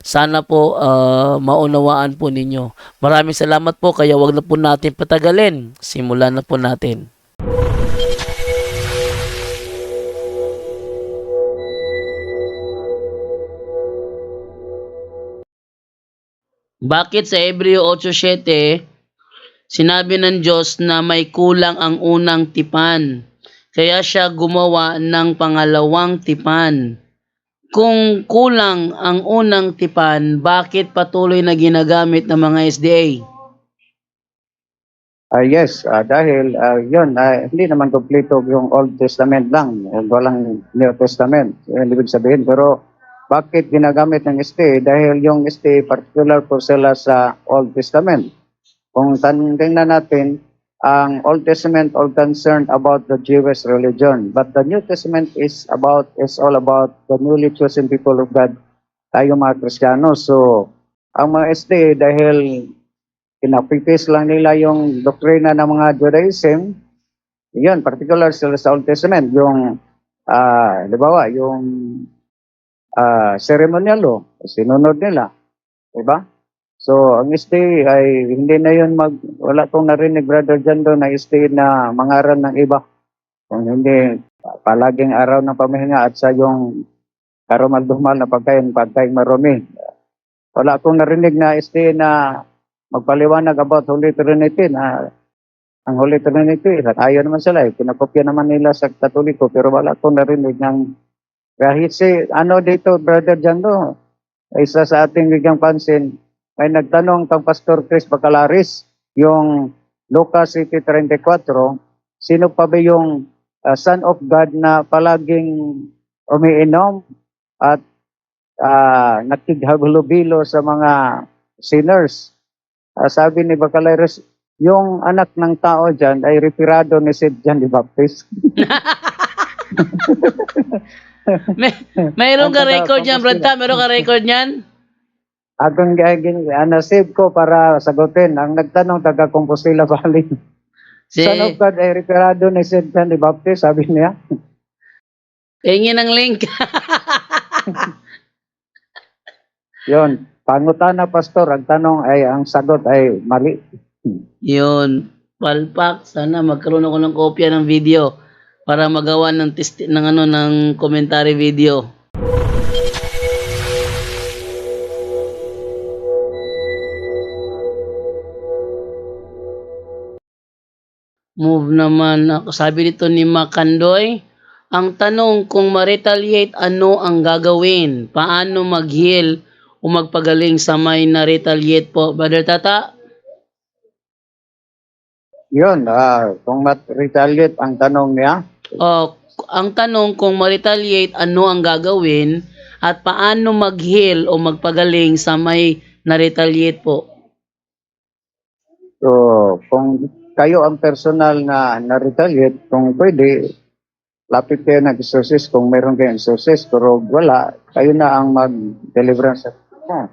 Sana po ah, maunawaan po ninyo. Maraming salamat po kaya wag na po natin patagalin. Simulan na po natin. Bakit sa Hebreo 8.7 sinabi ng Diyos na may kulang ang unang tipan? Kaya siya gumawa ng pangalawang tipan. Kung kulang ang unang tipan, bakit patuloy na ginagamit ng mga SDA? Ah yes, ah, dahil ah, yun, ah, hindi naman kompleto yung Old Testament lang, eh, walang New Testament, yun ibig sabihin. Pero bakit ginagamit ng ST? Dahil yung ST particular po sila sa Old Testament. Kung tingnan natin, ang Old Testament all concerned about the Jewish religion. But the New Testament is about is all about the newly chosen people of God, tayo mga Kristiyano. So, ang mga ST dahil pinapipis lang nila yung doktrina ng mga Judaism, yun, particular sila sa Old Testament, yung, ah, di ba, wa, yung ah, ceremonial law, sinunod nila, di ba? So, ang stay ay hindi na yun mag, wala kong narinig, Brother Jando, na stay na mangaral ng iba. Kung hindi, palaging araw ng pamahinga at sa yung karumal-dumal na pagkain, pagkain marumi. Wala akong narinig na stay na magpaliwanag about Holy Trinity na ang Holy Trinity, tayo naman sila, eh. pinakopya naman nila sa Katoliko, pero wala akong narinig ng kahit si, ano dito, Brother Jando, isa sa ating bigang pansin, ay nagtanong kang Pastor Chris Bacalaris, yung Lucas 34, sino pa ba yung uh, Son of God na palaging umiinom at uh, nakighabulubilo sa mga sinners? Ah, sabi ni Bacalaris, yung anak ng tao dyan ay referado ni St. John the Baptist. May, mayroon ka record niyan, Brad Tam? Mayroon ka record niyan? Akong gagin, uh, nasave ko para sagutin. Ang nagtanong taga Compostela Valley. Si, Son of God ay referado ni St. John the Baptist, sabi niya. Hingi ng link. Yon, pangutan na pastor, ang tanong ay, ang sagot ay mali. Yun. Palpak. Sana magkaroon ako ng kopya ng video para magawa ng testi ng ano ng commentary video. Move naman ako. Sabi dito ni Makandoy, ang tanong kung ma-retaliate ano ang gagawin? Paano mag-heal o magpagaling sa may na-retaliate po? Brother Tata? Yon, ah, kung mat-retaliate ang tanong niya, O, ang tanong kung ma-retaliate, ano ang gagawin at paano mag-heal o magpagaling sa may na-retaliate po? so kung kayo ang personal na na-retaliate, kung pwede, lapit kayo ng exorcist kung meron kayong exorcist, pero wala, kayo na ang mag-deliverance. Ah,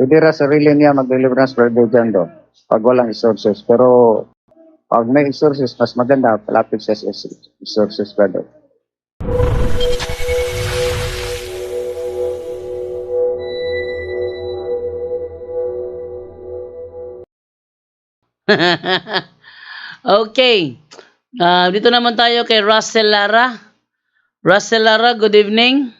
Pwede ra sarili niya mag-deliverance brother dyan do, pag walang exorcist. Pero pag may exorcist, mas maganda, lapit sa exorcist brother. okay. Ah, dito naman tayo kay Russell Lara. Russell Lara, good evening.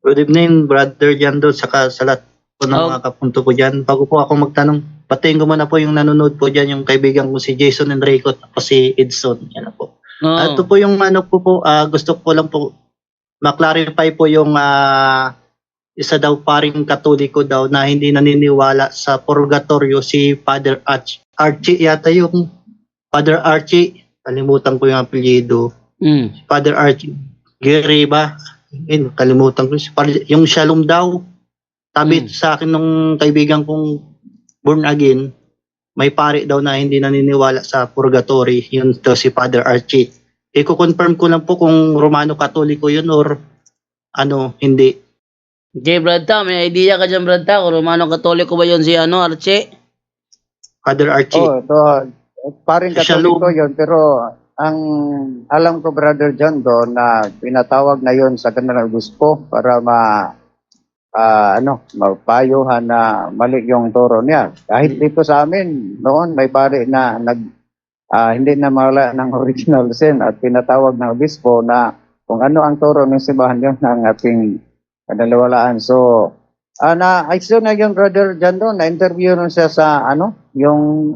Good evening, Brother Jando, saka sa lahat po ng Oh. mga kapunto ko dyan. Bago po ako magtanong, patayin ko muna po yung nanonood po dyan, yung kaibigan ko si Jason Enrico at si Edson. Yan po. Oh. At ito po yung ano po po, ah, gusto ko lang po maklarify po yung ah, isa daw paring katoliko daw na hindi naniniwala sa purgatorio si Father Arch. Archie yata yung Father Archie, kalimutan ko yung apelyido. Mm. Father Archie, Gary ba? Yun, kalimutan ko. Si Father- Yung Shalom daw. Sabi Mm. sa akin nung kaibigan kong born again, may pare daw na hindi naniniwala sa purgatory. Yun to si Father Archie. Iko-confirm ko lang po kung Romano Katoliko yun or ano, hindi. Okay, Brad Ta, may idea ka dyan, Brad Ta? Kung Romano Katoliko ba yun si ano, Archie? Father Archie. Oh, ito, paring katoliko yun, pero ang alam ko, Brother John, doon na pinatawag na yon sa kanilang obispo para ma ah, ano, mapayuhan na mali yung turo niya. Kahit dito sa amin, noon may pare na nag ah, hindi na mawala ng original sin at pinatawag ng obispo na kung ano ang turo ng simbahan yun ng ating kanalawalaan. So, ah, na, I saw na yung brother John doon, na-interview nun siya sa, ano, yung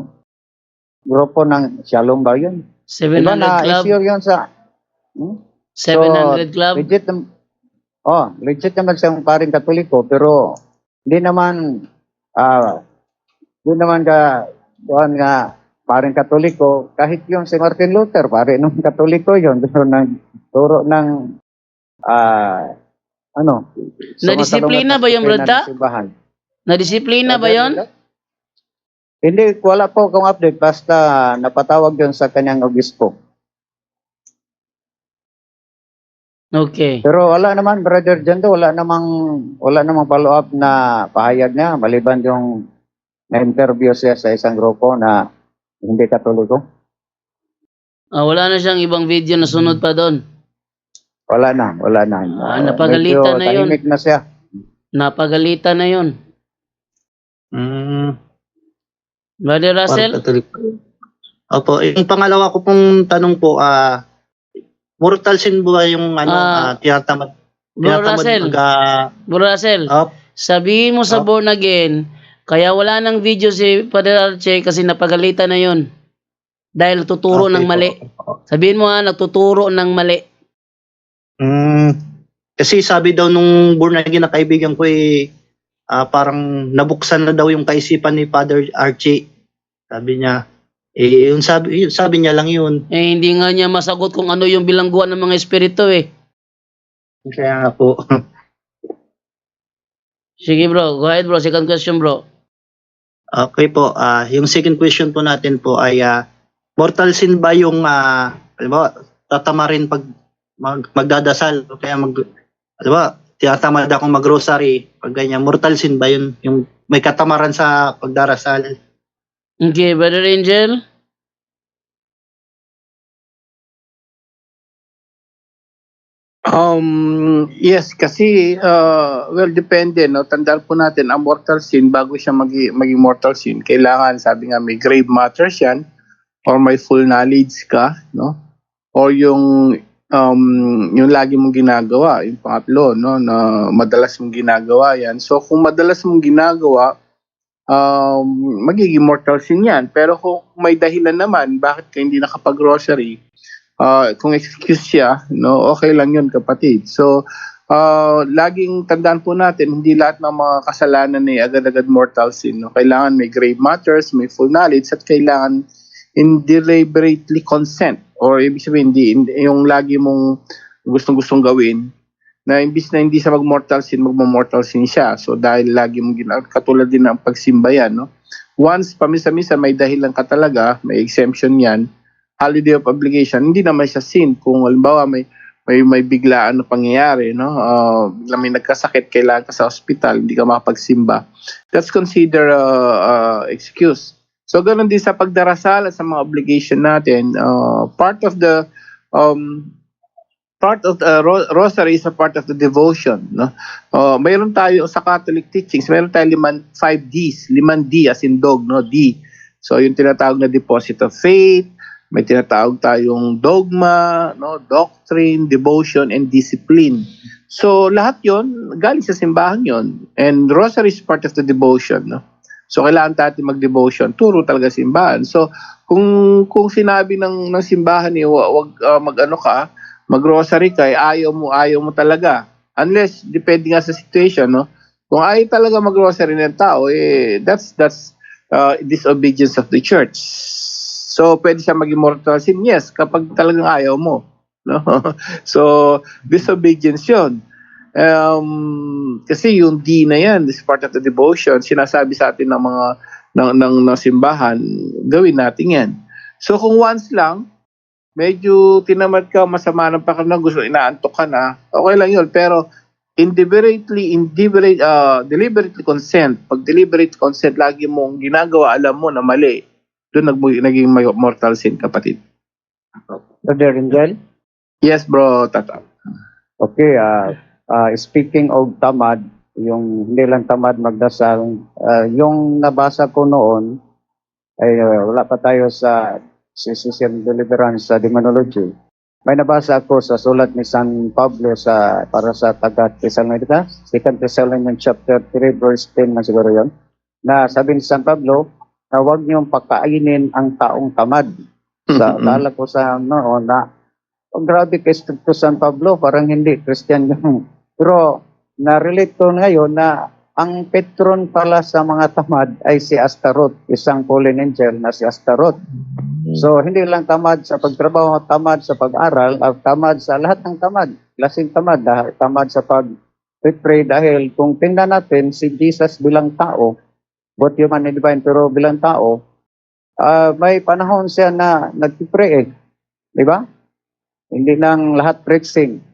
grupo ng Shalom ba yun? 700 Diba na Club? issue yun sa, hmm? 700 Club? legit, oh, legit naman siyang paring katoliko, pero hindi naman, ah, hindi naman ka, doon nga, paring katoliko, kahit yung si Martin Luther, pare nung katoliko yun, doon ng turo ng, ah, ano, Nadisiplina ba yung brada? Na-disiplina ba yon? Hindi, wala po akong update, basta napatawag yun sa kanyang obispo. Okay. Pero wala naman, Brother Jando, wala namang, wala namang follow-up na pahayag niya, maliban yung na-interview siya sa isang grupo na hindi katoliko. Ah, wala na siyang ibang video na sunod pa doon. Wala na, wala na. Ah, napagalitan Medyo na yun. tahimik na siya. Napagalitan na yon. Mm, Brother Russell? parang Katoliko. Opo, yung pangalawa ko pong tanong po, ah, mortal sin ba yung ano, Ah, ah, tinatamad, Bro tinatamad Russell, mag, ah, Bro Russell, up, sabihin mo sa Ah. born again, kaya wala nang video si Father Archie kasi napagalitan na yon. Dahil tuturo Okay ng po. mali. Sabihin mo ha, nagtuturo ng mali. Mm, kasi sabi daw nung born again na kaibigan ko eh, ah, parang nabuksan na daw yung kaisipan ni Father Archie. Sabi niya, eh, yung sabi, yun, sabi niya lang yun. Eh, hindi nga niya masagot kung ano yung bilangguan ng mga espiritu eh. Kaya nga po. Sige bro, go ahead bro. Second question bro. Okay po, ah yung second question po natin po ay ah, mortal sin ba yung ah, alam mo, tatama rin pag mag, magdadasal o kaya mag alam mo, tinatamad akong mag-rosary pag ganyan, mortal sin ba yun yung may katamaran sa pagdarasal? Okay, Brother Angel. Um, yes, kasi, uh, well, depende, no? Tandaan po natin, ang mortal sin, bago siya magi, maging mortal sin, kailangan, sabi nga, may grave matters yan, or may full knowledge ka, no? Or yung, um, yung lagi mong ginagawa, yung pangatlo, no? Na madalas mong ginagawa yan. So, kung madalas mong ginagawa, um, magiging mortal sin yan. Pero kung may dahilan naman, bakit ka hindi nakapag-grocery, Ah, kung excuse siya, no, okay lang 'yun, kapatid. So, ah, laging tandaan po natin, hindi lahat ng mga kasalanan ay agad-agad mortal sin. No? Kailangan may grave matters, may full knowledge, at kailangan in deliberately consent. Or ibig sabihin, hindi, yung lagi mong gustong-gustong gawin, na imbis na hindi siya mag-mortal sin, magma-mortal sin siya. So, dahil lagi mong ginagawa, katulad din ng pagsimba yan, no? Once, pamisa-misa, may dahilan ka talaga, may exemption yan, holiday of obligation, hindi naman siya sin. Kung halimbawa may may may biglaan na pangyayari, no? Uh, may nagkasakit, kailangan ka sa hospital, hindi ka makapagsimba. That's consider uh, uh, excuse. So ganun din sa pagdarasal at sa mga obligation natin. Uh, part of the um, part of the ro- rosary is a part of the devotion, no? Uh, mayroon tayo sa Catholic teachings, mayroon tayo liman, five Ds, liman D as in dog, no? D. So yung tinatawag na deposit of faith, may tinatawag tayong dogma, no, doctrine, devotion, and discipline. So lahat 'yon galing sa simbahan 'yon. And rosary is part of the devotion, no. So kailangan natin mag-devotion, turo talaga simbahan. So kung kung sinabi ng ng simbahan ni wa- wag ah, mag-ano ka, mag-rosary ka, eh, ayaw mo, ayaw mo talaga. Unless depende nga sa situation, no. Kung ayaw talaga mag-rosary ng tao, eh that's that's uh, disobedience of the church. So, pwede siya maging mortal sin? Yes, kapag talagang ayaw mo. No? so, disobedience yun. Um, kasi yung D na yan, is part of the devotion, sinasabi sa atin ng mga ng, ng, ng simbahan, gawin natin yan. So, kung once lang, medyo tinamad ka, masama ng pakiramdam, gusto inaantok ka na, okay lang yun. Pero, deliberately, indeliberate, uh, deliberately consent, pag deliberate consent, lagi mong ginagawa, alam mo na mali, doon nag, naging may mortal sin, kapatid. Brother Angel? Yes, bro, tata. Okay, ah ah, speaking of tamad, yung hindi lang tamad magdasal, ah, yung nabasa ko noon, ay ah, wala pa tayo sa Citizen Deliverance sa Demonology. May nabasa ako sa sulat ni San Pablo sa para sa taga Thessalonica, 2 Thessalonians chapter 3 verse 10 na siguro yon. Na sabi ni San Pablo, na huwag niyong pakainin ang taong tamad. Sa Mhm. lala ko sa noon na oh, grabe kay. San Pablo, parang hindi Christian yung pero na-relate ko ngayon na ang patron pala sa mga tamad ay si Astaroth, isang fallen angel na si Astaroth. So hindi lang tamad sa pagtrabaho, tamad sa pag-aral, at tamad sa lahat ng tamad. Klaseng tamad, dahil tamad sa pag pray dahil kung tingnan natin si Jesus bilang tao, both human and divine, pero bilang tao, ah, may panahon siya na nagpipray eh. Di ba? Hindi lang lahat preaching.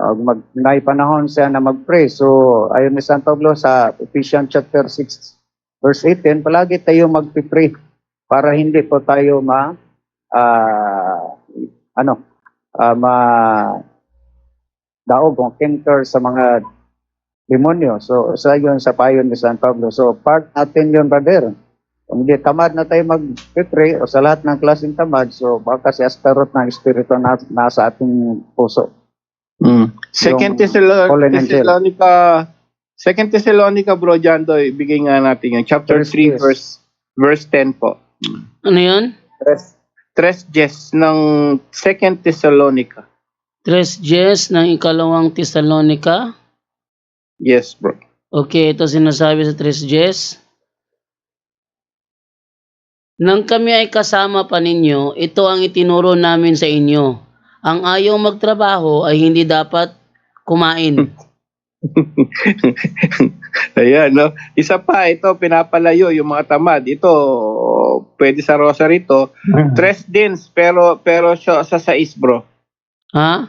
Uh, mag, may panahon siya na mag-pray. So, ayon ni San Pablo sa Ephesians chapter 6, verse 18, palagi tayo mag-pray para hindi po tayo ma, ah, ano, ah, ma, daog o canker sa mga demonyo. So, sa yun sa payon ni San Pablo. So, part natin yun, brother. Kung hindi tamad na tayo mag-pray o sa lahat ng klaseng tamad, so baka si Astaroth ng Espiritu na, nasa ating puso. Mm. Second fallen angel. Thessalonica, Second Thessalonica, bro, John Doy, bigay nga natin yan. Chapter Verse 3, yes. verse, verse 10 po. Ano yun? Tres, Tres Jes ng Second Thessalonica. Tres Jes ng ikalawang Thessalonica. Yes, bro. Okay, ito sinasabi sa Tres Jes. Nang kami ay kasama pa ninyo, ito ang itinuro namin sa inyo. Ang ayaw magtrabaho ay hindi dapat kumain. Ayan, no? Isa pa, ito, pinapalayo yung mga tamad. Ito, pwede sa rosary to. Tres dins, pero, pero siya, sa sais, bro. ha?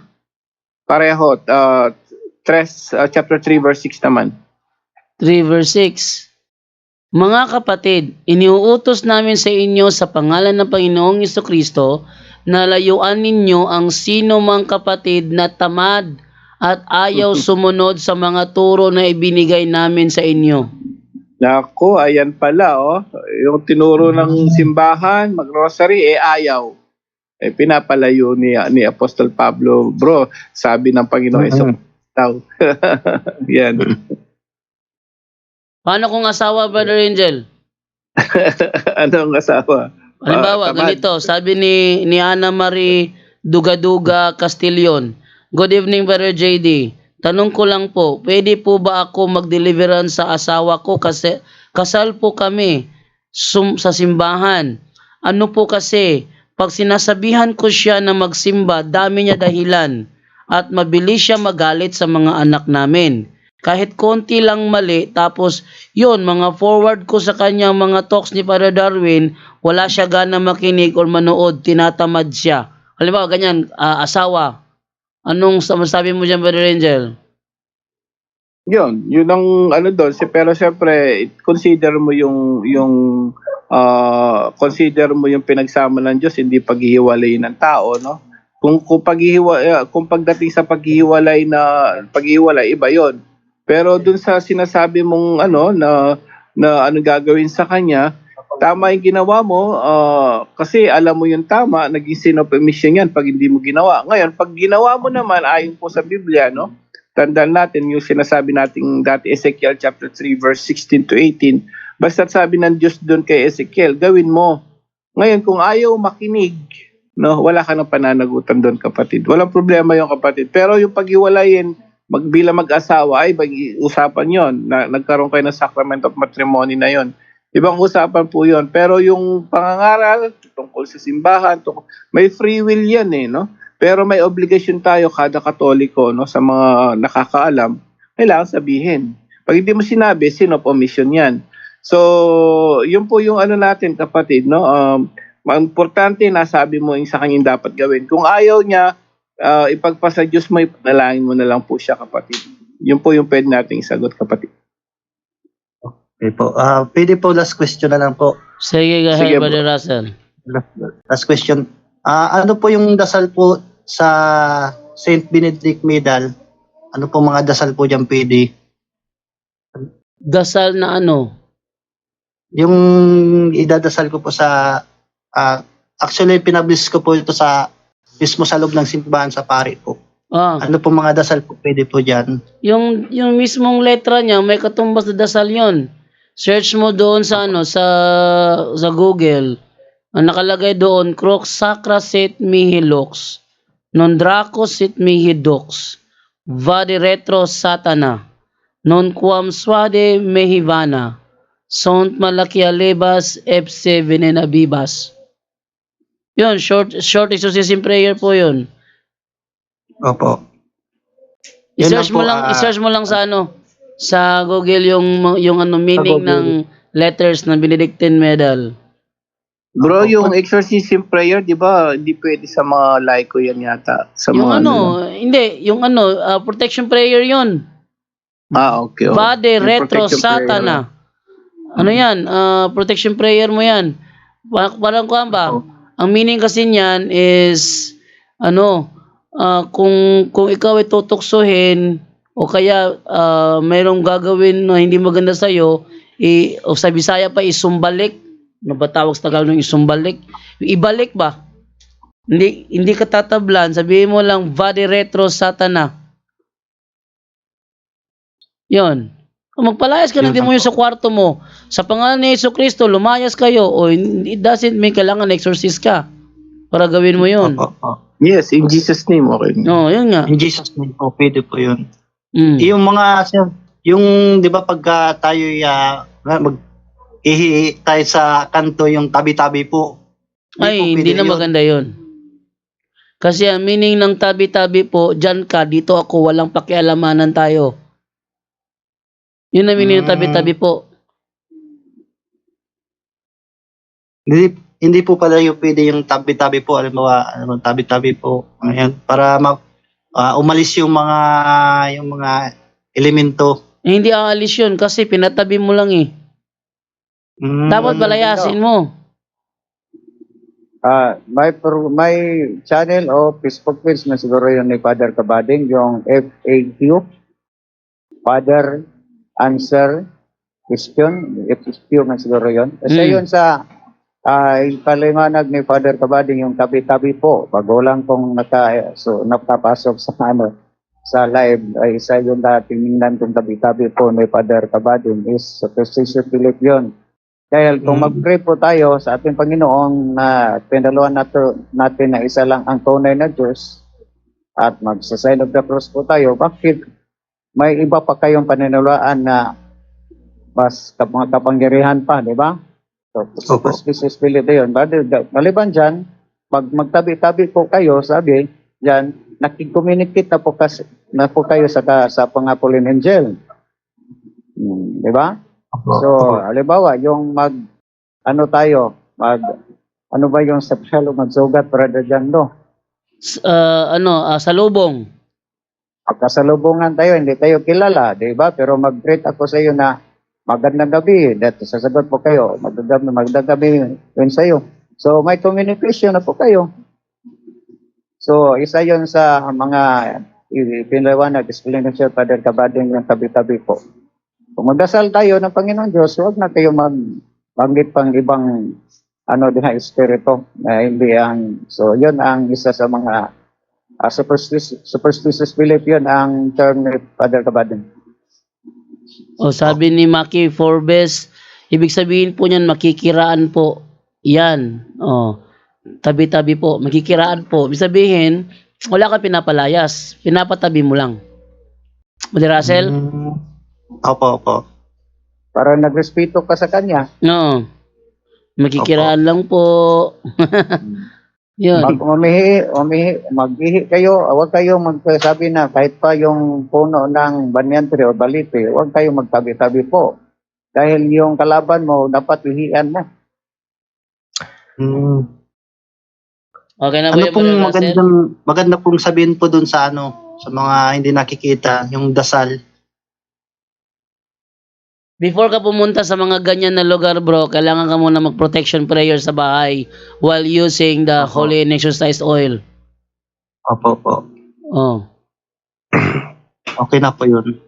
Pareho. Uh, tres, uh, chapter 3, verse 6 naman. 3 verse 6. Mga kapatid, iniuutos namin sa inyo sa pangalan ng Panginoong Kristo na layuan ninyo ang sino mang kapatid na tamad at ayaw sumunod sa mga turo na ibinigay namin sa inyo. Naku, ayan pala, oh. Yung tinuro ng simbahan, mag-rosary, eh ayaw. Eh, pinapalayo ni, ni Apostol Pablo. Bro, sabi ng Panginoon, mm daw. Yan. Paano kung asawa, Brother Angel? ano ang asawa? Halimbawa, tamad. ganito, sabi ni, ni Ana Marie Dugaduga Castillon, Good evening, Brother JD. Tanong ko lang po, pwede po ba ako mag-deliverance sa asawa ko kasi kasal po kami sum, sa simbahan. Ano po kasi, pag sinasabihan ko siya na magsimba, dami niya dahilan at mabilis siya magalit sa mga anak namin. Kahit konti lang mali, tapos yun, mga forward ko sa kanya mga talks ni Father Darwin, wala siya gana makinig or manood, tinatamad siya. Halimbawa, ganyan, ah, asawa. Anong sa- masabi mo dyan, Brother Angel? Yun, yun ang ano doon. Si, pero siyempre, consider mo yung, yung ah, consider mo yung pinagsama ng Diyos, hindi paghihiwalay ng tao, no? Kung, kung, paghihiwa, eh, kung pagdating sa paghihiwalay na, paghihiwalay, iba yon Pero dun sa sinasabi mong ano, na, na ano gagawin sa kanya, tama yung ginawa mo, ah, kasi alam mo yung tama, naging sin of omission yan pag hindi mo ginawa. Ngayon, pag ginawa mo naman, ayon po sa Biblia, no? Tandaan natin yung sinasabi nating dati Ezekiel chapter 3 verse 16 to 18. Basta sabi ng Diyos doon kay Ezekiel, gawin mo. Ngayon, kung ayaw makinig, no, wala ka ng pananagutan doon kapatid. Walang problema yung kapatid. Pero yung paghiwalayin, mag, bilang mag-asawa, ay, pag- usapan yon na nagkaroon kayo ng sacrament of matrimony na yon Ibang usapan po yun. Pero yung pangangaral, tungkol sa simbahan, tungkol, may free will yan eh, no? Pero may obligasyon tayo kada katoliko, no? Sa mga nakakaalam, kailangan sabihin. Pag hindi mo sinabi, sin of omission yan. So, yun po yung ano natin, kapatid, no? Um, importante, nasabi mo yung sa kanyang dapat gawin. Kung ayaw niya, ah, ipagpasa Diyos mo, ipanalangin mo na lang po siya, kapatid. Yun po yung pwede nating isagot, kapatid. Okay po. Ah, pwede po last question na lang po. Sige, go ahead, Sige, Brother Russell. Last question. Ah, ano po yung dasal po sa Saint Benedict Medal? Ano po mga dasal po diyan pwede? Dasal na ano? Yung idadasal ko po sa ah, actually pinablis ko po ito sa mismo sa loob ng simbahan sa pari po. Ah, Ano po mga dasal po pwede po diyan? yung yung mismong letra niya may katumbas na dasal 'yon. Search mo doon sa ano sa sa Google. Ang nakalagay doon, Crox Sacra Sit Mihi Lux, Non Draco Sit Mihi Dux, Vade Retro Satana, Non Quam Suade Mehivana, Sont Malakia Lebas F7 Abibas. Yun, short, short exorcism prayer po yun. Opo. Yun I-search lang mo po, lang, ah, i-search mo lang sa ano sa Google yung yung ano meaning Google. ng letters ng Benedictine medal. Bro, Opo. yung exorcism prayer, di ba, hindi pwede sa mga laiko yan yata. Sa yung mga ano, hindi, yung ano, ah, protection prayer 'yon. Ah, okay. Vade Yung retro protection prayer. satana. Ano 'yan? Ah, protection prayer mo 'yan. Pa- Parang kuan ba? Oo. Ang meaning kasi niyan is ano, ah, kung kung ikaw ay tutuksohin o kaya ah, mayroong gagawin na hindi maganda sa iyo, i o sa Bisaya pa isumbalik. Ano ba tawag sa Tagalog ng isumbalik? Ibalik ba? Hindi hindi ka tatablan, sabihin mo lang Vade retro satana. Yon. Magpalayas ka na din mo yun sa kwarto mo, sa pangalan ni Yesu Kristo, lumayas kayo, o it doesn't mean kailangan exorcist ka para gawin mo yun. Opo. opo. Yes, in Jesus name, okay. No, yun nga. In Jesus name po, pwede po yun. Mm. Yung mga, yung, di ba, pagka tayo, uh, mag, ihi tayo sa kanto, yung tabi-tabi po. po Ay, hindi pwede na yun. maganda yun. Kasi ang meaning ng tabi-tabi po, dyan ka, dito ako, walang pakialamanan tayo. Yun ang meaning ng Mm. tabi-tabi po. Hindi, hindi po pala yung pwede yung tabi-tabi po, alam mo, ah, ano, tabi-tabi po. Ayan, para ma, ah, umalis yung mga, yung mga elemento. Eh, hindi aalis yun kasi pinatabi mo lang eh. Mm, Dapat balayasin mo. Ah, may pro, may channel o Facebook page na siguro yun ni Father Kabading, yung FAQ, Father Answer Question, FAQ na siguro yun. Kasi Mm. yun sa ah paliwanag ni Father Kabading yung tabi-tabi po, pagulang kung naka, so, napapasok sa ano, sa live, ay isa yung dating tingnan kung tabi-tabi po ni Father Kabading is sa Precision Philip yun. Dahil kung Mm. mag-pray po tayo sa ating Panginoon na pinaluan nato, natin na isa lang ang tunay na Diyos at magsa-sign of the cross po tayo, bakit may iba pa kayong paniniwalaan na mas kap- mga kapangyarihan pa, di ba? So, Opo. Na yun. Maliban dyan, pag magtabi-tabi po kayo, sabi, dyan, nakikommunicate na po, kasi, na po kayo sa, sa Pangapolin Angel. Hmm, di ba? So, halimbawa, yung mag, ano tayo, mag, ano ba yung sa Palo, magsugat, brother Jan, no? S- ah, ano, ah, salubong. Pagkasalubungan tayo, hindi tayo kilala, di ba? Pero mag-greet ako sa iyo na magandang gabi. Dito, sasagot po kayo, magandang, magandang gabi yun sa iyo. So, may communication na po kayo. So, isa yon sa mga pinalawanag, explanation, Father Kabading, yung tabi-tabi po. Kung magdasal tayo ng Panginoon Diyos, huwag na kayo magbanggit pang ibang ano din ang espiritu na hindi ang so yun ang isa sa mga uh, superstitious, superstitious belief yun ang term ni Father Kabading. O sabi ni Maki Forbes, ibig sabihin po niyan makikiraan po. Yan. O, tabi-tabi po, makikiraan po. Ibig sabihin, wala ka pinapalayas. Pinapatabi mo lang. Brother Russell? Mm, opo, opo. para nagrespeto ka sa kanya. No. Makikiraan lang po. Yun. Mag umihi, umihi, maghihi kayo, huwag kayo magsabi na kahit pa yung puno ng banyan tree o balite, huwag kayo magtabi-tabi po. Dahil yung kalaban mo, dapat ihian mo. Hmm. Okay na po Ano yung pong magandang maganda pong sabihin po dun sa ano sa mga hindi nakikita yung dasal. Before ka pumunta sa mga ganyan na lugar, bro, kailangan ka muna mag-protection prayer sa bahay while using the Opo. holy and exorcised oil. Opo po. Oh. Okay na po yun.